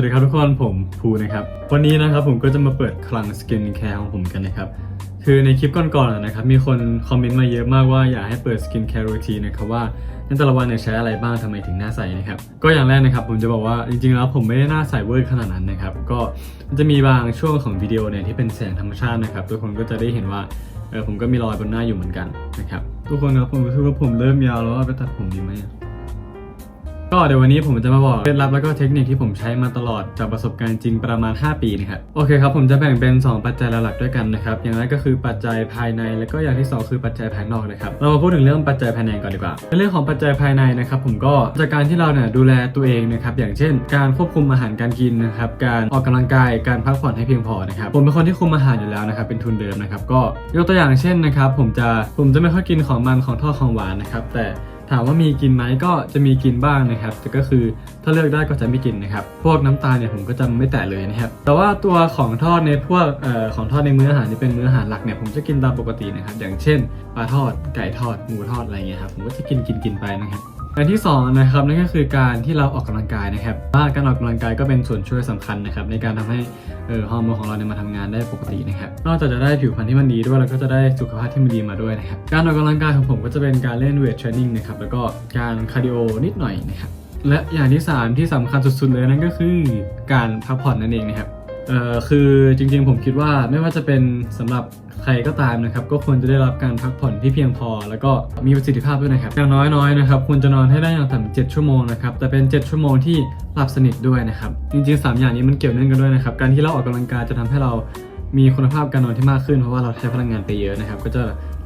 วัสดีครับทุกคนผมภูนะครับ วันนี้นะครับผมก็จะมาเปิดคลังสกินแคร์ของผมกันนะครับ คือในคลิปก่อนๆนะครับ มีคนคอมเมนต์มาเยอะมากว่าอยากให้เปิดสกินแคร์รูทีนะครับว่าในแต่ละวันเนี่ยใช้อะไรบ้างทำไมถึงหน้าใสนะครับ ก็อย่างแรกนะครับผมจะบอกว่าจริงๆแล้วผมไม่ได้หน้าใสเวอร์ขนาดนั้นนะครับ ก็จะมีบางช่วงของวิดีโอเนี่ยที่เป็นแสงธรรมชาตินะครับทุกคนก็จะได้เห็นว่าเออผมก็มีรอยบนหน้าอยู่เหมือนกันนะครับทุกคนครับผมรู้สึกว่าผมเริ่มยาวแล้วว่าไปตัดผมดีไหม ก็เดี๋ยววันนี้ผมจะมาบอกเคล็ดลับแล้วก็เทคนิคที่ผมใช้มาตลอดจากประสบการณ์จริงประมาณ 5 ปีนะครับโอเคครับผมจะแบ่งเป็น 2 ปัจจัยหลักๆด้วยกันนะครับอย่างแรกก็คือปัจจัยภายใน แล้วก็อย่างที่ 2 คือปัจจัยภายนอกนะครับเรามาพูดถึงเรื่องปัจจัยภายในก่อนดีกว่าในเรื่องของปัจจัยภายในนะครับผมก็จากการที่เราเนี่ยดูแลตัวเองนะครับอย่างเช่น การควบคุมอาหารการกินนะครับการออกกำลังกายการพักผ่อนให้เพียงพอนะครับผมเป็นคนที่คุมอาหารอยู่แล้วนะครับเป็นทุนเดิมนะครับก็ยกตัวอย่างเช่นนะครับผมจะผมจะไม่ค่อยกินของมันของทอดของหวานนะครับแต่ ถามว่ามีกินไหมก็จะมีกินบ้างนะครับ แต่ก็คือถ้าเลือกได้ก็จะไม่กินนะครับ พวกน้ำตาลเนี่ยผมก็จะไม่แตะเลยนะครับ แต่ว่าตัวของทอดในพวกออของทอดในมื้ออาหารที่เป็นมื้ออาหารหลักเนี่ยผมจะกินตามปกตินะครับ อย่างเช่นปลาทอดไก่ทอดหมูทอดอะไรเงี้ยครับผมก็จะกินกินกินไปนะครับ อันที่สองนะครับนั่นก็คือการที่เราออกกำลังกายนะครับว่าการออกกำลังกายก็เป็นส่วนช่วยสำคัญนะครับในการทำให้เออฮอร์โมนของเราเนี่ยมาทำงานได้ปกตินะครับนอกจากจะได้ผิวพรรณที่มันดีด้วยแล้วก็จะได้สุขภาพที่มันดีมาด้วยนะครับการออกกำลังกายของผมก็จะเป็นการเล่นเวทเทรนนิ่งนะครับแล้วก็การคาร์ดิโอนิดหน่อยนะครับและอย่างที่สามที่สำคัญสุดๆเลยนั่นก็คือการพักผ่อนนั่นเองนะครับเอ่อคือจริงๆผมคิดว่าไม่ว่าจะเป็นสำหรับ ใครก็ตามนะครับก็ควรจะได้รับการพักผ่อนที่เพียงพอ แล้วก็มีประสิทธิภาพด้วยนะครับอย่างน้อยๆนะครับควรจะนอนให้ได้อย่างต่ำ7ชั่วโมงนะครับแต่เป็น 7 ชั่วโมงที่หลับสนิทด้วยนะครับจริงๆ 3 อย่างนี้มันเกี่ยวเนื่องกันด้วยนะครับการที่เราออกกำลังกายจะทำให้เรามีคุณภาพการนอนที่มากขึ้นเพราะว่าเราใช้พลังงานไปเยอะนะครับ ก็จะ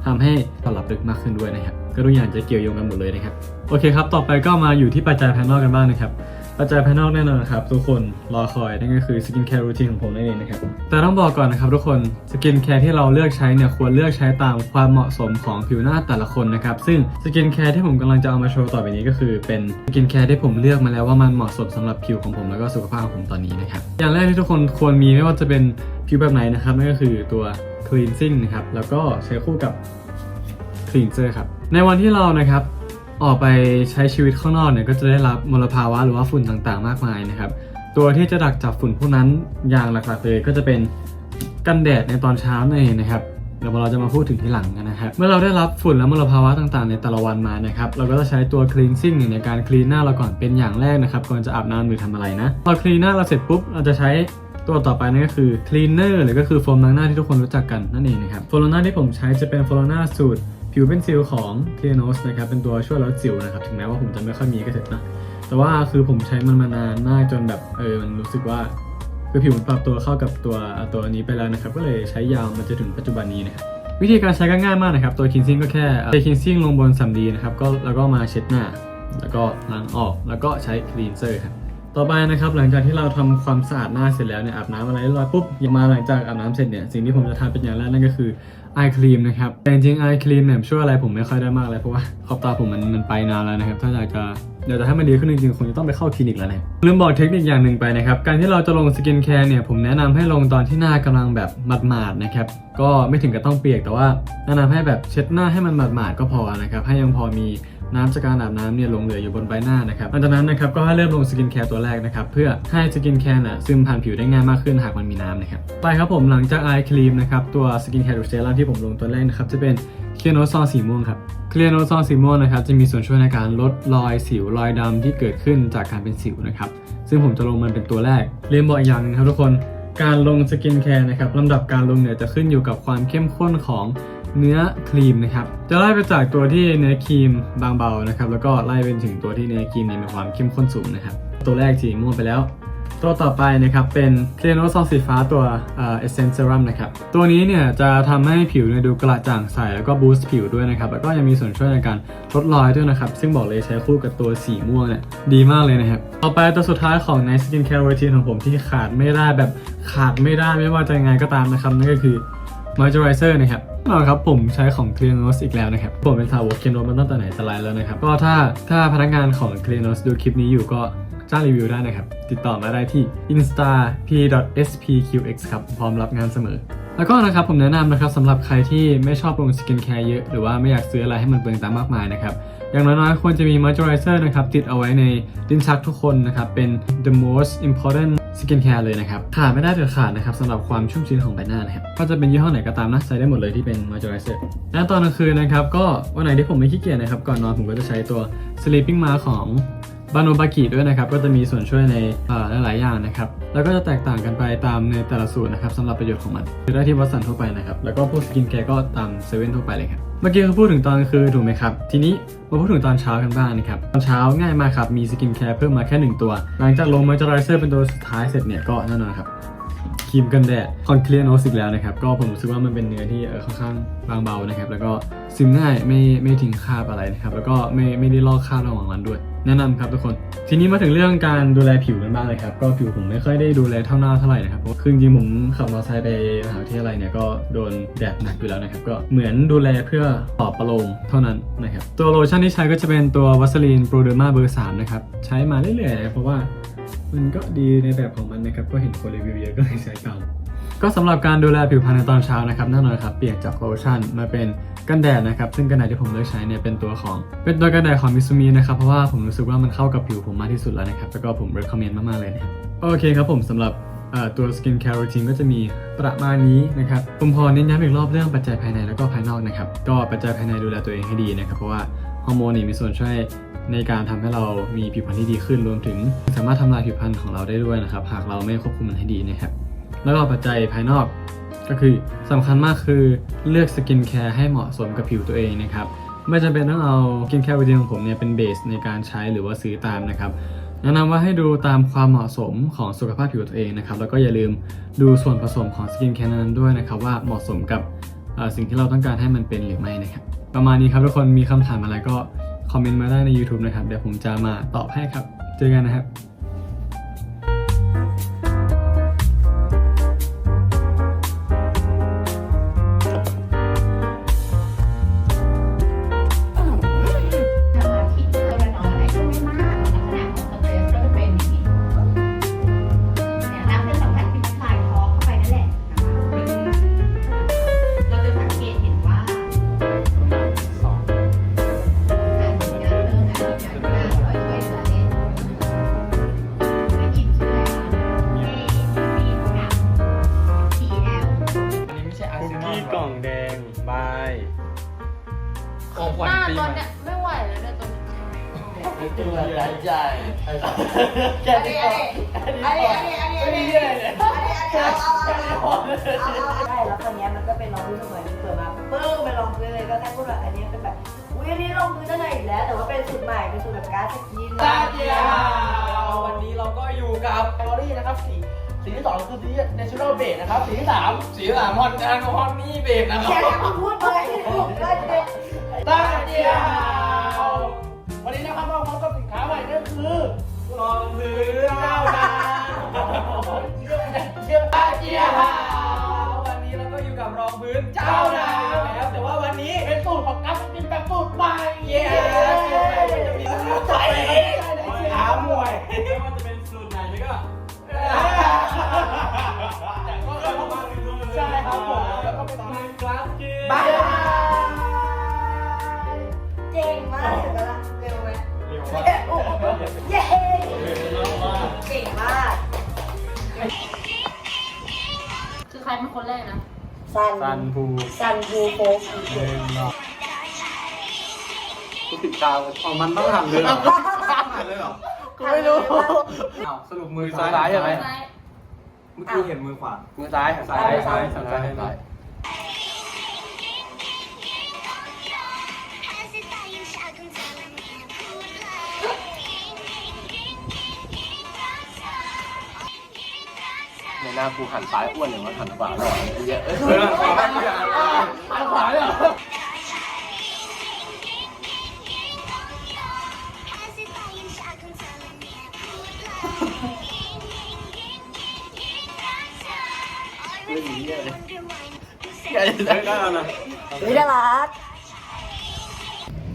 ทำให้เราหลับลึกมากขึ้นด้วยนะครับก็ทุกอย่างจะเกี่ยวโยงกันหมดเลยนะครับโอเคครับต่อไปก็มาอยู่ที่ปัจจัยภายนอกกันบ้างนะครับ ปัจจัยภายนอกแน่นอนครับทุกคนรอคอยนั่นก็คือสกินแคร์รูทีนของผมนั่นเองนะครับแต่ต้องบอกก่อนนะครับทุกคนสกินแคร์ที่เราเลือกใช้เนี่ยควรเลือกใช้ตามความเหมาะสมของผิวหน้าแต่ละคนนะครับซึ่งสกินแคร์ที่ผมกำลังจะเอามาโชว์ต่อไปนี้ก็คือ เป็นสกินแคร์ที่ผมเลือกมาแล้วว่ามันเหมาะสมสำหรับผิวของผมแล้วก็สุขภาพของผมตอนนี้นะครับอย่างแรกที่ทุกคนควรมีไม่ว่าจะเป็นผิวแบบไหนนะครับนั่นก็คือตัว cleansing นะครับแล้วก็ใช้คู่กับ cleanser ครับในวันที่เรานะครับ ออกไปใช้ชีวิตข้างนอกเนี่ยก็จะได้รับมลภาวะหรือว่าฝุ่นต่างๆ มากมายนะครับ ตัวที่จะดักจับฝุ่นพวกนั้นอย่างหลักๆเลยก็จะเป็นกันแดดในตอนเช้านั่นเองนะครับเดี๋ยวเราจะมาพูดถึงที่หลังกันนะครับเมื่อเราได้รับฝุ่นและมลภาวะต่างๆ ในแต่ละวันมานะครับ เราก็จะใช้ตัว cleansing ในการคลีนหน้าเราก่อนเป็นอย่างแรกนะครับก่อนจะอาบน้ำหรือทำอะไรนะพอคลีนหน้าเราเสร็จปุ๊บเราจะใช้ตัวต่อไปนั่นก็คือ cleaner หรือก็คือโฟมล้างหน้าที่ทุกคนรู้จักกันนั่นเองนะครับโฟมล้างหน้าที่ผมใช้จะเป็นโฟมล้างหน้าสูตร ผิวเป็นซิลของ c l e a n o s นะครับเป็นตัวช่วยลดสิวนะครับถึงแม้ว่าผมจะไม่ค่อยมีก็เถอะนะแต่ว่าคือผมใช้มันมานานมากจนแบบเออมันรู้สึกว่าคือผิวมันปรับตัวเข้ากับตัวตัวนี้ไปแล้วนะครับก็เลยใช้ยาวมาจนถึงปัจจุบันนี้นะครับวิธีการใช้ก็ง่ายมากนะครับ ตัว cleansing ก็แค่เท cleansing ลงบนสำลีนะครับก็แล้วก็มาเช็ดหน้า แล้วก็ล้างออกแล้วก็ใช้ cleanser ครับต่อไปนะครับหลังจากที่เราทำความสะอาดหน้าเสร็จแล้วเนี่ยอาบน้ำอะไรเรียบร้อยปุ๊บยังมาหลังจากอาบน้ำเสร็จเนี่ยสิ่งที่ผมจะทำเป็นอย่างแรกนั่นก็คือ ไอครีมนะครับ แต่จริงๆไอครีมเนี่ยช่วยอะไรผมไม่ค่อยได้มากเลยเพราะว่าขอบตาผมมันมันไปนานแล้วนะครับ ถ้าอยากจะเดี๋ยวจะให้มันดีขึ้นจริงๆคงจะต้องไปเข้าคลินิกแล้วนะลืมบอกเทคนิคอย่างหนึ่งไปนะครับ การที่เราจะลงสกินแคร์เนี่ยผมแนะนำให้ลงตอนที่หน้ากำลังแบบหมาดๆนะครับ ก็ไม่ถึงกับต้องเปียกแต่ว่าแนะนำให้แบบเช็ดหน้าให้มันหมาดๆก็พอนะครับ ให้ยังพอมี น้ำจากการอาบน้ำเนี่ยหลงเหลืออยู่บนใบหน้านะครับหลังจากนั้นนะครับก็ให้เริ่มลงสกินแคร์ตัวแรกนะครับเพื่อให้สกินแคร์น่ะซึมผ่านผิวได้ง่ายมากขึ้นหากมันมีน้ำนะครับไปครับผมหลังจากไอครีมนะครับตัวสกินแคร์ดูเซรั่มที่ผมลงตัวแรกนะครับจะเป็นเคลียร์โนซองสีม่วงครับเคลียร์โนซองสีม่วงนะครับจะมีส่วนช่วยในการลดรอยสิวรอยดำที่เกิดขึ้นจากการเป็นสิวนะครับซึ่งผมจะลงมันเป็นตัวแรกเรียนบอกอีกอย่างนึงครับทุกคนการลงสกินแคร์นะครับลำดับการลงเนี่ยจะขึ้นอยู่กับความเข้มข้นของ เนื้อครีมนะครับ จะไล่ไปจากตัวที่เนื้อครีมบางเบานะครับ แล้วก็ไล่ไปถึงตัวที่เนื้อครีมเนี่ยมีความเข้มข้นสูงนะครับ ตัวแรกสีม่วงไปแล้ว ตัวต่อไปนะครับเป็นเคลโนซองสีฟ้าตัวเอ่อ Essence Serum นะครับ ตัวนี้เนี่ยจะทำให้ผิวเนี่ยดูกระจ่างใสแล้วก็บูสต์ผิวด้วยนะครับ แล้วก็ยังมีส่วนช่วยในการลดรอยด้วยนะครับ ซึ่งบอกเลยใช้คู่กับตัวสีม่วงเนี่ยดีมากเลยนะครับ ต่อไปตัวสุดท้ายของใน Skin Care Routine ของผมที่ขาดไม่ได้แบบขาดไม่ได้ไม่ว่าจะยังไงก็ตามนะครับนั่นก็คือ Moisturizer นะครับ เอาครับผมใช้ของ c l e a n o s อีกแล้วนะครับ ผมเป็นสาวก c l e a n o s มาตั้งแต่ไหนแต่ไรแล้วนะครับ ก็ถ้าถ้าพนักงานของ c l e a n o s ดูคลิปนี้อยู่ก็จ้างรีวิวได้นะครับ ติดต่อมาได้ที่ insta p.spqx ครับ พร้อมรับงานเสมอ แล้วก็นะครับผมแนะนำนะครับสำหรับใครที่ไม่ชอบลงสกินแคร์เยอะ หรือว่าไม่อยากซื้ออะไรให้มันเปลืองตังค์มากมายนะครับ อย่างน้อยๆควรจะมี moisturizer นะครับติดเอาไว้ในลิ้นชักทุกคนนะครับเป็น the most important skin care เลยนะครับขาดไม่ได้เด็ดขาดนะครับสำหรับความชุ่มชื้นของใบหน้านะครับก็จะเป็นยี่ห้อไหนก็ตามนะใช้ได้หมดเลยที่เป็น moisturizer และตอนกลางคืนนะครับก็วันไหนที่ผมไม่ขี้เกียจนะครับก่อนนอนผมก็จะใช้ตัว sleeping mask ของบาโนบากิด้วยนะครับก็จะมีส่วนช่วยในหลายๆอย่างนะครับ แล้วก็จะแตกต่างกันไปตามในแต่ละสูตรนะครับสำหรับประโยชน์ของมันคือได้ที่วัสสันทั่วไปนะครับ แล้วก็พวกสกินแคร์ก็ตามเซเว่นทั่วไปเลยครับ เมื่อกี้ก็พูดถึงตอนคืนถูกไหมครับ ทีนี้มาพูดถึงตอนเช้ากันบ้างนะครับ ตอนเช้าง่ายมากครับ มีสกินแคร์เพิ่มมาแค่ 1 ตัว หลังจากลงมอยเจอไรเซอร์เป็นตัวสุดท้ายเสร็จเนี่ยก็แน่นอนครับครีมกันแดดคอนเคลียร์โนสิกแล้วนะครับ ก็ผมรู้สึกว่ามันเป็นเนื้อที่เออค่อนข้างบางเบานะครับ แล้วก็ซึมง่ายไม่ไม่ทิ้งคราบอะไรนะครับ แล้วก็ไม่ไม่ได้ลอกคราบระหว่างวันด้วย แนะนำครับทุกคน ทีนี้มาถึงเรื่องการดูแลผิวกันบ้างเลยครับ ก็ผิวผมไม่ค่อยได้ดูแลเท่าหน้าเท่าไหร่นะครับเพราะคือจริงผมขับมอเตอร์ไซค์ไปมหาวิทยาลัยเนี่ยก็โดนแดดหนักอยู่แล้วนะครับ ก็เหมือนดูแลเพื่อปลอบประโลมเท่านั้นนะครับ ตัวโลชั่นที่ใช้ก็จะเป็นตัววัสลีนโปรเดอร์มาเบอร์3นะครับ ใช้มาเรื่อยๆเพราะว่ามันก็ดีในแบบของมันนะครับ ก็เห็นคนรีวิวเยอะก็เลยใช้ตามก็สำหรับการดูแลผิวพรรณในตอนเช้านะครับแน่นอนครับ เปลี่ยนจากโลชั่นมาเป็น กันแดดนะครับ ซึ่งกันแดดที่ผมเลือกใช้เนี่ยเป็นตัวของ เป็นตัวกันแดดของมิซูมินะครับ เพราะว่าผมรู้สึกว่ามันเข้ากับผิวผมมากที่สุดแล้วนะครับ แล้วก็ผม recommend มากๆเลยนะครับโอเคครับผมสำหรับตัว skin care routine ก็จะมีประมาณนี้นะครับ ผมพอเน้นย้ำอีกรอบเรื่องปัจจัยภายในแล้วก็ภายนอกนะครับ ก็ปัจจัยภายในดูแลตัวเองให้ดีนะครับ เพราะว่าฮอร์โมนนี่มีส่วนช่วยในการทำให้เรามีผิวพรรณที่ดีขึ้นรวมถึง สามารถทำลายผิวพรรณของเราได้ด้วยนะครับ หากเราไม่ควบคุมมันให้ดีนะครับ แล้วก็ปัจจัยภายนอก ก็คือสำคัญมากคือเลือกสกินแคร์ให้เหมาะสมกับผิวตัวเองนะครับไม่จำเป็นต้องเอาสกินแคร์วิดีของผมเนี่ยเป็นเบสในการใช้หรือว่าซื้อตามนะครับแนะนำว่าให้ดูตามความเหมาะสมของสุขภาพผิวตัวเองนะครับแล้วก็อย่าลืมดูส่วนผสมของสกินแคร์นั้นด้วยนะครับว่าเหมาะสมกับสิ่งที่เราต้องการให้มันเป็นหรือไม่นะครับประมาณนี้ครับทุกคนมีคำถามอะไรก็คอมเมนต์มาได้ใน YouTube นะครับเดี๋ยวผมจะมาตอบให้ครับ เจอกันนะครับ ใช่แล้วคนนี้ยมันก็เป็นรองพื้นเสมอเปิดมาปึ้งเป็นรองพื้นเลยก็แค่พูดว่าอันนี้เป็นแบบอุ้ยอันนี้รองพื้นตั้งแต่อีกแล้ว แต่ว่าเป็นสูตรใหม่เป็นสูตรแบบการ์ดสกินตาเดียววันนี้เราก็อยู่กับแคลอรี่นะครับสีสีที่สองคือสี natural base นะครับ สีที่สามสีที่สามฮอนจานฮอนนี่เบสนะครัแค่บนั้นพูดไปก็จะเป็นตาเดียววันนี้นะครับเราพบกับสินค้าใหม่นั่นคือรองพื้นเจ้าดาว ไม่ว่าจะเป็นสูตรไหนนี่ก็ใช่ครับผมแล้วก็ไปตามกราฟกินบายเจ๋งมากเห็นไหมล่ะเร็วไหมเร็วมากเย้โอ้โหเย้เร็วมากเก่งมากคือใครเป็นคนแรกนะซันซันพูซันบูโฟกเล่นเนาะกูติดตามอ๋อมันต้องหันเลยเหรอหันเลยเหรอ กูไม่รู้ อ้าวสรุปมือซ้ายซ้ายใช่ไหม ซ้ายเมื่อกี้เห็นมือขวา มือซ้ายซ้ายซ้ายซ้ายซ้ายซ้ายในหน้ากูหันซ้ายอ้วนอย่างว่าหันขวาหล่อเยอะเออเออขวาขวาขวาเลยเหรอ วนะวิดารัก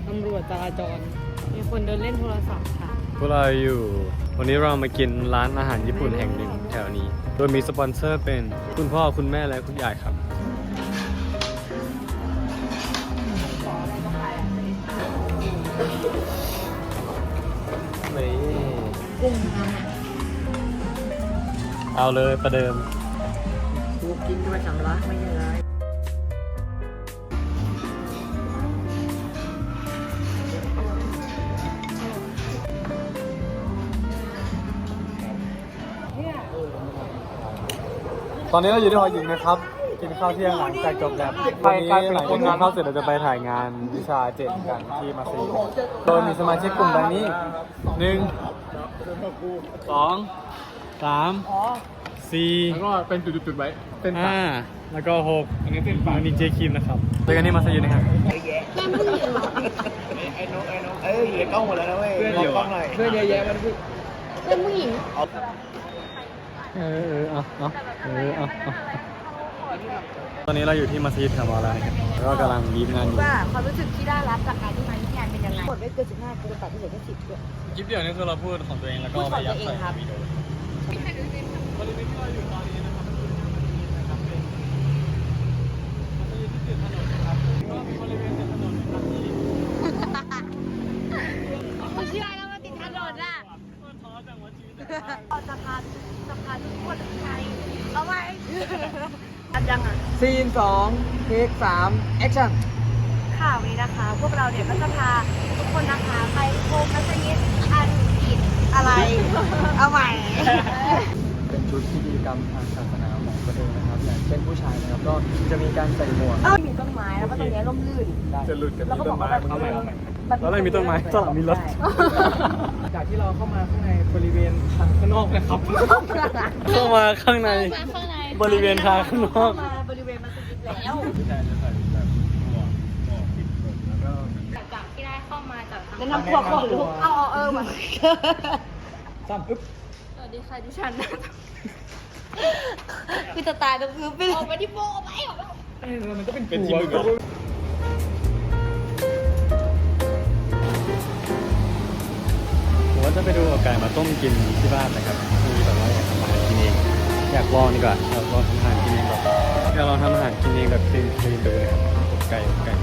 ตำรวจจราจร มีคนเดินเล่นโทรศัพท์ค่ะพวกเราอยู่ วันนี้เรามากินร้านอาหารญี่ปุ่นแห่งหนึ่งแถวนี้ โดยมีสปอนเซอร์เป็นคุณพ่อคุณแม่และคุณยายครับ นี่กุ้น้เอาเลยประเดิมกูกินด้วยสำลักไม่ใช่เยรอ ตอนนี้เราอยู่ที่หอหญิงนะครับ กินข้าวเที่ยงหลังจากจบแล้ววันนี้หลังจากกินข้าวเสร็จเราจะไปถ่ายงานวิชาเจ็ดกันที่มาซีโดยมีสมาชิกกลุ่มดังนี้หนึ่งสองสามสี่แล้วก็เป็นจุดๆๆไว้เป็นห้าแล้วก็หกอันนี้เป็นฝั่งนินเจคิมนะครับเจอกันที่มาซีนะครับไอ้นกไอ้นกเอ้ยเหลือกล้องหมดแล้วนะเว้ยมองกล้องหน่อยเพื่อนเยอะแยะมันคือ เออเออเอาเอาเออเอาเอาตอนนี้เราอยู่ที่มัสยิดแถวมอลานะครับแล้วก็กำลังบีบงานอยู่ว่าความรู้สึกที่ได้รับจากการที่มาที่งานเป็นยังไงกดไม่เกินสิบห้ากูจะตัดที่เหลือแค่สิบด้วยคลิปเดียวนี่คือเราพูดของตัวเองแล้วก็พูดของไปยัดตัวเองใส่ครับ วิดีโอบริเวณที่เราอยู่ตอนนี้นะครับก็คือบริเวณนะครับเป็นมัสยิดที่ติดถนนนะครับก็มีบริเวณติดถนนนะครับที่ ไม่เชื่อแล้วว่าติดถนนอะ ท้อจังวะชีวิตแต่ละ สะพานสะพานทุกคนไทยเอาไว้อันยังอะ ซีนสองเทคสามแอคชั่นข่าวนี้นะคะ พวกเราเนี่ยก็จะพาทุกคนนะคะไปชมมัสยิดอันอิดอะไร เอาใหม่ เป็นชุดพิธีกรรมทางศาสนาของประเทศนะครับ อย่างเช่นผู้ชายนะครับ ก็จะมีการใส่หมวกเอ้ามีต้นไม้แล้วก็ตรงเนี้ยร่มรื่น จะหลุดกับแล้วก็ต้บอนกไม้ว่าแบบเอาใหม่เอาใหม่แบบแล้วเรามีต้นไม้ข้างหลังมีรถ จากที่เราเข้ามาข้างในบริเวณทางข้างนอกนะครับ เข้ามาข้างในมาข้างในบริเวณทางข้างนอก แล้วผู้ชายจะใส่แบบหมวกหมวกปิดผมแล้วก็จากที่ได้เข้ามาจากทางแนะนำตัวก่อนลูกเอาเอาเออว่ะซ้ำอึ๊บสวัสดีค่ะดิฉันนะคือจะตายต้องคือเป็นออกไปที่โบออกไปออกไปเอ้ยมันก็เป็นเป็นที่มึงตัวอะผมว่าจะไปดูเอาไก่มาต้มกินที่บ้านนะครับมีแบบว่าอยากทำอาหารกินเองอยากลองดีกว่าอยากลองทำอาหารกินเองแบบ อยากลองทำอาหารกินเองแบบคลีนๆดูนะครับอกไก่อกไก่